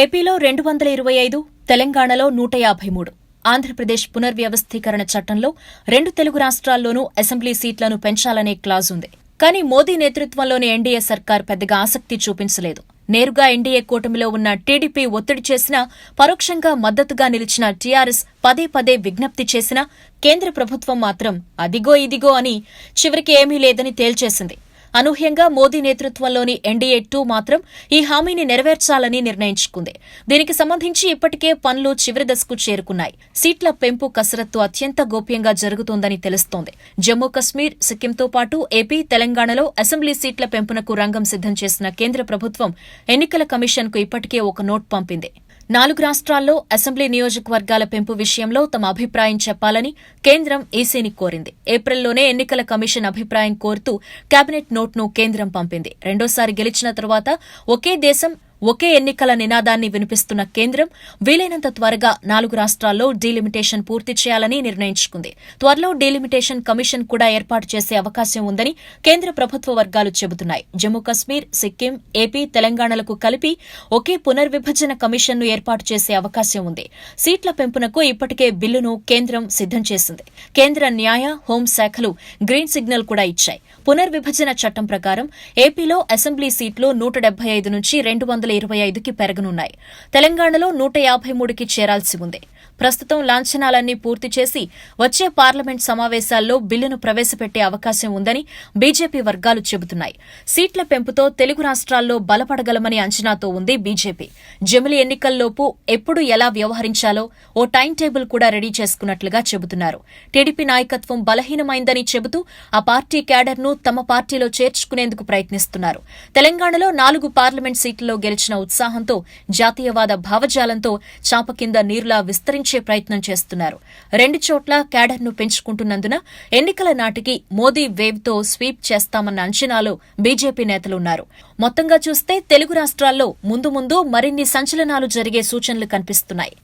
ఏపీలో రెండు వందల ఇరవై ఐదు తెలంగాణలో నూట యాభై మూడు. ఆంధ్రప్రదేశ్ పునర్వ్యవస్థీకరణ చట్టంలో రెండు తెలుగు రాష్ట్రాల్లోనూ అసెంబ్లీ సీట్లను పెంచాలనే క్లాజ్ ఉంది. కానీ మోదీ నేతృత్వంలోని ఎన్డీఏ సర్కార్ పెద్దగా ఆసక్తి చూపించలేదు. నేరుగా ఎన్డీఏ కూటమిలో ఉన్న టీడీపీ ఒత్తిడి చేసినా పరోక్షంగా మద్దతుగా నిలిచిన టీఆర్ఎస్ పదే పదే విజ్ఞప్తి చేసినా కేంద్ర ప్రభుత్వం మాత్రం అదిగో ఇదిగో అని చివరికి ఏమీ లేదని తేల్చేసింది. అనూహ్యంగా మోదీ నేతృత్వంలోని ఎన్డీఏ టూ మాత్రం ఈ హామీని నెరవేర్చాలని నిర్ణయించుకుంది. దీనికి సంబంధించి ఇప్పటికే పనులు చివరి దశకు చేరుకున్నాయి. సీట్ల పెంపు కసరత్తు అత్యంత గోప్యంగా జరుగుతోందని తెలుస్తోంది. జమ్మూ కశ్మీర్ సిక్కింతో పాటు ఏపీ తెలంగాణలో అసెంబ్లీ సీట్ల పెంపునకు రంగం సిద్దం చేసిన కేంద్ర ప్రభుత్వం ఎన్నికల కమిషన్కు ఇప్పటికే ఒక నోట్ పంపింది. నాలుగు రాష్ట్రాల్లో అసెంబ్లీ నియోజకవర్గాల పెంపు విషయంలో తమ అభిప్రాయం చెప్పాలని కేంద్రం ఈసీని కోరింది. ఏప్రిల్లోనే ఎన్నికల కమిషన్ అభిప్రాయం కోరుతూ కేబినెట్ నోట్ను కేంద్రం పంపింది. రెండోసారి గెలిచిన తర్వాత ఒకే దేశం ఒకే ఎన్నికల నినాదాన్ని వినిపిస్తున్న కేంద్రం వీలైనంత త్వరగా నాలుగు రాష్ట్రాల్లో డీలిమిటేషన్ పూర్తి చేయాలని నిర్ణయించుకుంది. త్వరలో డీలిమిటేషన్ కమిషన్ కూడా ఏర్పాటు చేసే అవకాశం ఉందని కేంద్ర ప్రభుత్వ వర్గాలు చెబుతున్నాయి. జమ్మూ కశ్మీర్ సిక్కిం ఏపీ తెలంగాణలకు కలిపి ఒకే పునర్విభజన కమిషన్ను ఏర్పాటు చేసే అవకాశం ఉంది. సీట్ల పెంపునకు ఇప్పటికే బిల్లును కేంద్రం సిద్దం చేసింది. కేంద్ర న్యాయ హోంశాఖలు గ్రీన్ సిగ్నల్ కూడా ఇచ్చాయి. పునర్విభజన చట్టం ప్రకారం ఏపీలో అసెంబ్లీ సీట్లు నూట డెబ్బై ఐదు నుంచి రెండు వందల ఇరవై ఐదుకి పెరగనున్నాయి. తెలంగాణలో నూట యాభై మూడుకి చేరాల్సి ఉంది. ప్రస్తుతం లాంఛనాలన్నీ పూర్తి చేసి వచ్చే పార్లమెంట్ సమావేశాల్లో బిల్లును ప్రవేశపెట్టే అవకాశం ఉందని బీజేపీ వర్గాలు చెబుతున్నాయి. సీట్ల పెంపుతో తెలుగు రాష్ట్రాల్లో బలపడగలమని అంచనాతో ఉంది బీజేపీ. జమిలి ఎన్నికల్లోపు ఎప్పుడు ఎలా వ్యవహరించాలో ఓ టైం టేబుల్ కూడా రెడీ చేసుకున్నట్లుగా చెబుతున్నారు. టీడీపీ నాయకత్వం బలహీనమైందని చెబుతూ ఆ పార్టీ క్యాడర్ను తమ పార్టీలో చేర్చుకునేందుకు ప్రయత్నిస్తున్నారు. తెలంగాణలో నాలుగు పార్లమెంట్ సీట్లలో గెలిచిన ఉత్సాహంతో జాతీయవాద భావజాలంతో చాప కింద నీరులా విస్తరించే ప్రయత్నం చేస్తున్నారు. రెండు చోట్ల క్యాడర్ను పెంచుకుంటున్నందున ఎన్నికల నాటికి మోదీ వేవ్తో స్వీప్ చేస్తామన్న అంచనాలో బీజేపీ నేతలున్నారు మొత్తంగా చూస్తే తెలుగు రాష్ట్రాల్లో ముందు ముందు మరిన్ని సంచలనాలు జరిగే సూచనలు కనిపిస్తున్నాయి.